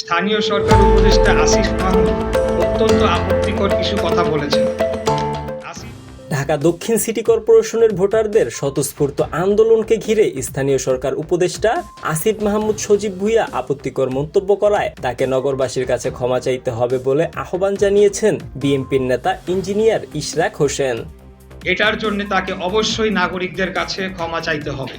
স্থানীয় সরকার উপদেষ্টা আসিফ মাহমুদ অত্যন্ত আপত্তিকর কিছু কথা বলেছেন। ঢাকা দক্ষিণ সিটি কর্পোরেশনের ভোটারদের স্বতঃস্ফূর্ত আন্দোলনকে ঘিরে স্থানীয় সরকার উপদেষ্টা আসিফ মাহমুদ সজীব ভুইয়া আপত্তিকর মন্তব্য করায় তাকে নগরবাসীর কাছে ক্ষমা চাইতে হবে বলে আহ্বান জানিয়েছেন বিএনপির নেতা ইঞ্জিনিয়ার ইশরাক হোসেন। এটার জন্য তাকে অবশ্যই নাগরিকদের কাছে ক্ষমা চাইতে হবে।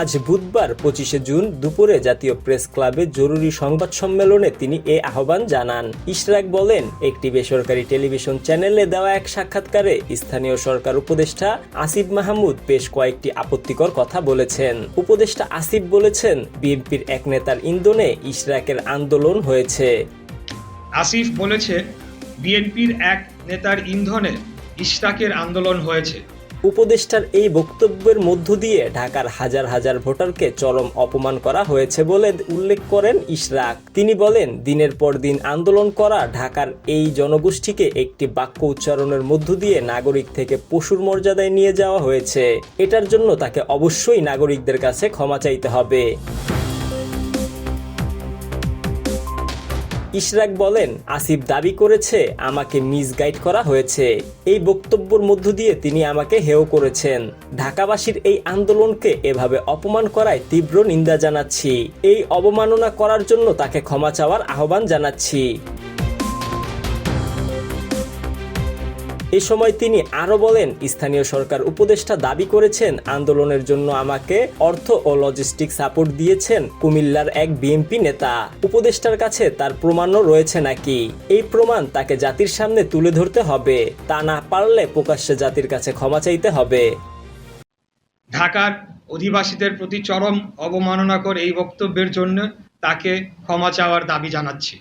আজ বুধবার পঁচিশে জুন দুপুরে জাতীয় প্রেস ক্লাবে জরুরি সংবাদ সম্মেলনে তিনি এ আহ্বান জানান। ইশরাক বলেন, একটি বেসরকারি টেলিভিশন চ্যানেলে দেওয়া এক সাক্ষাৎকারে স্থানীয় সরকার উপদেষ্টা আসিফ মাহমুদ বেশ কয়েকটি আপত্তিকর কথা বলেছেন। উপদেষ্টা আসিফ বলেছেন, বিএনপির এক নেতার ইন্ধনে ইশরাকের আন্দোলন হয়েছে। আসিফ বলেছে বিএনপির এক নেতার ইন্ধনে ইশরাকের আন্দোলন হয়েছে। উপদেষ্টার এই বক্তব্যের মধ্য দিয়ে ঢাকার হাজার হাজার ভোটারকে চরম অপমান করা হয়েছে বলে উল্লেখ করেন ইশরাক। তিনি বলেন, দিনের পর দিন আন্দোলন করা ঢাকার এই জনগোষ্ঠীকে একটি বাক্য উচ্চারণের মধ্য দিয়ে নাগরিক থেকে পশুর মর্যাদায় নিয়ে যাওয়া হয়েছে। এটার জন্য তাকে অবশ্যই নাগরিকদের কাছে ক্ষমা চাইতে হবে। ইশরাক বলেন, আসিফ দাবি করেছে, আমাকে মিসগাইড করা হয়েছে। এই বক্তব্যের মধ্য দিয়ে তিনি আমাকে হেয় করেছেন। ঢাকাবাসীর এই আন্দোলনকে এভাবে অপমান করায় তীব্র নিন্দা জানাচ্ছি। এই অবমাননা করার জন্য তাকে ক্ষমা চাওয়ার আহ্বান জানাচ্ছি। এ সময় তিনি আরও বলেন, স্থানীয় সরকার উপদেষ্টা দাবি করেছেন, আন্দোলনের জন্য আমাকে অর্থ ও লজিস্টিক সাপোর্ট দিয়েছেন কুমিল্লার এক বিএনপি নেতা। উপদেষ্টার কাছে তার প্রমাণও রয়েছে নাকি। এই প্রমাণ তাকে জাতির সামনে তুলে ধরতে হবে। তা না পারলে প্রকাশ্যে জাতির কাছে ক্ষমা চাইতে হবে। ঢাকার অধিবাসীদের প্রতি চরম অবমাননাকর এই বক্তব্যের জন্য তাকে ক্ষমা চাওয়ার দাবি জানাচ্ছি।